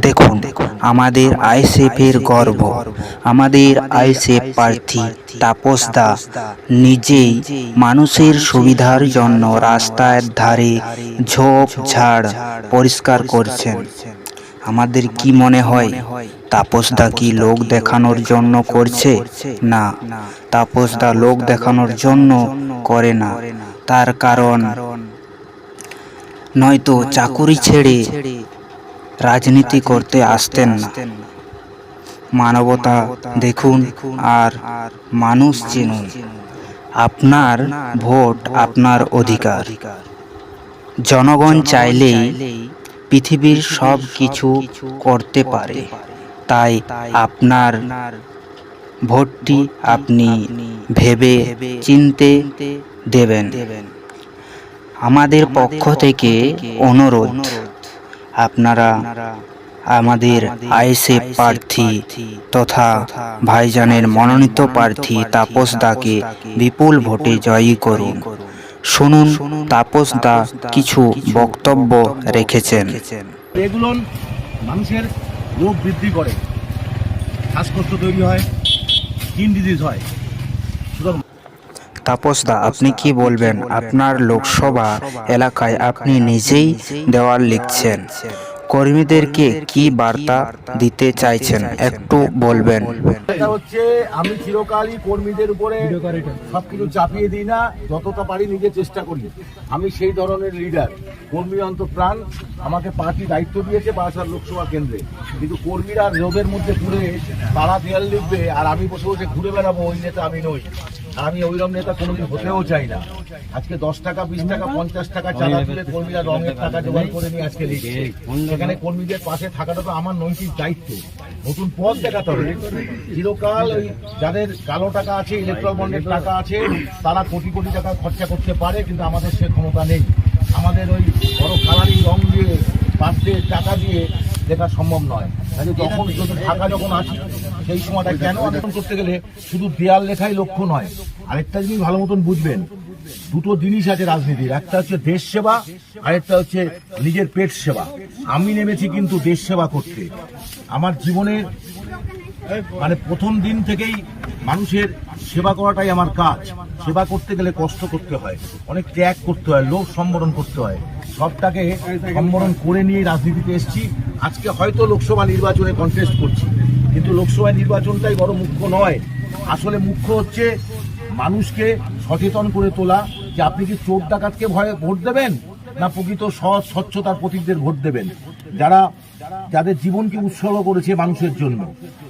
দেখুন, আমাদের আইসেফের গর্ব। আমাদের আইসেফ প্রার্থী তাপস দা নিজেই মানুষের সুবিধার জন্য রাস্তার ধারে ঝোপ ঝাড় পরিষ্কার করছেন। আমাদের কি মনে হয়, তাপসদা কি লোক দেখানোর জন্য করছে? না, তাপসদা লোক দেখানোর জন্য করে না। তার কারণ, নয়তো চাকুরি ছেড়ে রাজনীতি করতে আসতেন না। মানবতা দেখুন আর মানুষ চিনুন। আপনার ভোট আপনার অধিকার। জনগণ চাইলেই পৃথিবীর সব কিছু করতে পারে। তাই আপনার ভোটটি আপনি ভেবে চিনতে দেবেন। আমাদের পক্ষ থেকে অনুরোধ আপনারা আমাদের আইএসএফ প্রার্থী তথা ভাইজানের মনোনীত প্রার্থী তাপস দাকে বিপুল ভোটে জয়ী করুন। শুনুন, তাপস দা কিছু বক্তব্য রেখেছেন। এগুলো মানুষের রোগ বৃদ্ধি করে। শ্বাসকষ্ট তৈরি হয়, স্কিন ডিজিজ হয়। সুতরাং তাপস দা, আপনি কি বলবেন? আপনার লোকসভা এলাকায় আপনি নিজেই দেওয়াল লিখছেন। কর্মীদেরকে কি বার্তা দিতে চাইছেন? একটু বলবেন। এটা হচ্ছে, আমি চিরকালই কর্মীদের উপরে সবকিছু চাপিয়ে দিই না, যতটা পারি নিজে চেষ্টা করি। আমি সেই ধরনের লিডার কর্মী প্রাণ আমাকে পার্টি দায়িত্ব দিয়েছে বারাসাত লোকসভা কেন্দ্রে। কিন্তু কর্মীরা রোগের মধ্যে ঘুরে তারা দেয়াল লিখবে আর আমি বসে বসে ঘুরে বেড়াবো, ওই নেতা আমি নই। আমি ওইরকম নেতা কোনোদিন হতেও চাই না। আজকে দশ টাকা বিশ টাকা পঞ্চাশ টাকা চাঁদা তুলে কর্মীরা রঙের টাকা জোগাড় করে নিয়ে আজকে লিখছে। সেখানে কর্মীদের পাশে থাকাটা তো আমার নৈতিক দায়িত্ব। নতুন পথ দেখাতে হবে। চিরকাল ওই যাদের কালো টাকা আছে ইলেকট্রল বন্ডের টাকা আছে তারা কোটি কোটি টাকা খরচা করতে পারে কিন্তু আমাদের সে ক্ষমতা নেই। আমাদের ওই বড় কালারি রং দিয়ে বাড়তে টাকা দিয়ে লেখা সম্ভব নয়। কাজে যখন যদি টাকা যখন আসে সেই সময়টা কেন আবেদন করতে গেলে শুধু দেয়াল লেখাই লক্ষ্য নয়, আরেকটা জিনিস ভালো মতন বুঝবেন। দুটো জিনিস আছে রাজনীতির, একটা হচ্ছে দেশ সেবা, আরেকটা হচ্ছে নিজের পেট সেবা। আমি নেমেছি কিন্তু দেশ সেবা করতে। আমার জীবনের মানে প্রথম দিন থেকেই মানুষের সেবা করাটাই আমার কাজ। সেবা করতে গেলে কষ্ট করতে হয়, অনেক ত্যাগ করতে হয়, লোভ সম্বরণ করতে হয়। সবটাকে সম্বরণ করে নিয়ে রাজনীতিতে এসেছি। আজকে হয়তো লোকসভা নির্বাচনে কন্টেস্ট করছি। কিন্তু লোকসভা নির্বাচনটাই বড় মুখ্য নয়। আসলে মুখ্য হচ্ছে মানুষকে সচেতন করে তোলা যে আপনি কি চোর ডাকাতকে ভয়ে ভোট দেবেন না প্রকৃত সৎ স্বচ্ছতার প্রতীকদের ভোট দেবেন? যারা যাদের জীবনকে উৎসর্গ করেছে মানুষের জন্য।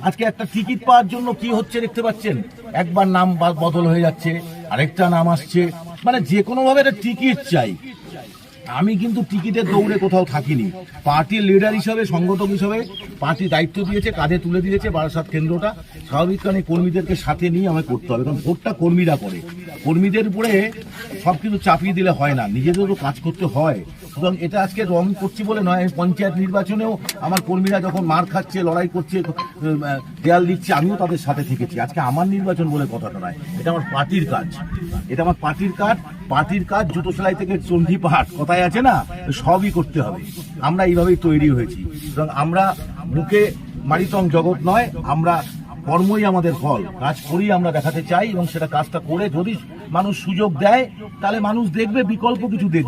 আজকে একটা টিকিট পাওয়ার জন্য কি হচ্ছে দেখতে পাচ্ছেন? একবার নাম বদল হয়ে যাচ্ছে, আরেকটা নাম আসছে। মানে যে কোনোভাবে একটা টিকিট চাই। আমি কিন্তু টিকিটের দৌড়ে কোথাও থাকিনি। পার্টির লিডার হিসাবে, সংগঠক হিসাবে পার্টি দায়িত্ব দিয়েছে, কাঁধে তুলে দিয়েছে বারাসাত কেন্দ্রটা। স্বাভাবিক কারণে কর্মীদেরকে সাথে নিয়ে আমায় করতে হবে, কারণ ভোটটা কর্মীরা করে। কর্মীদের উপরে সব কিছু চাপিয়ে দিলে হয় না, নিজেদেরও কাজ করতে হয়। সুতরাং এটা আজকে রং করছি বলে নয় পঞ্চায়েত নির্বাচনেও আমার কর্মীরা যখন মার খাচ্ছে, লড়াই করছে দেয়াল দিচ্ছে, আমিও তাদের সাথে থেকেছি। আজকে আমার নির্বাচন বলে কথাটা নয়, এটা আমার পার্টির কাজ। এটা আমার পার্টির কাজ পার্টির কাজ, জুতো সেলাই থেকে চন্ডী পাঠ, কথায় আছে না? সবই করতে হবে। আমরা এইভাবেই তৈরি হয়েছি। সুতরাং আমরা মুখে মারিতং জগৎ নয়, আমরা কর্মই আমাদের ফল। কাজ করেই আমরা দেখাতে চাই এবং সেটা কাজটা করে যদি মানুষ সুযোগ দেয়, তাহলে মানুষ দেখবে, বিকল্প কিছু দেখবে।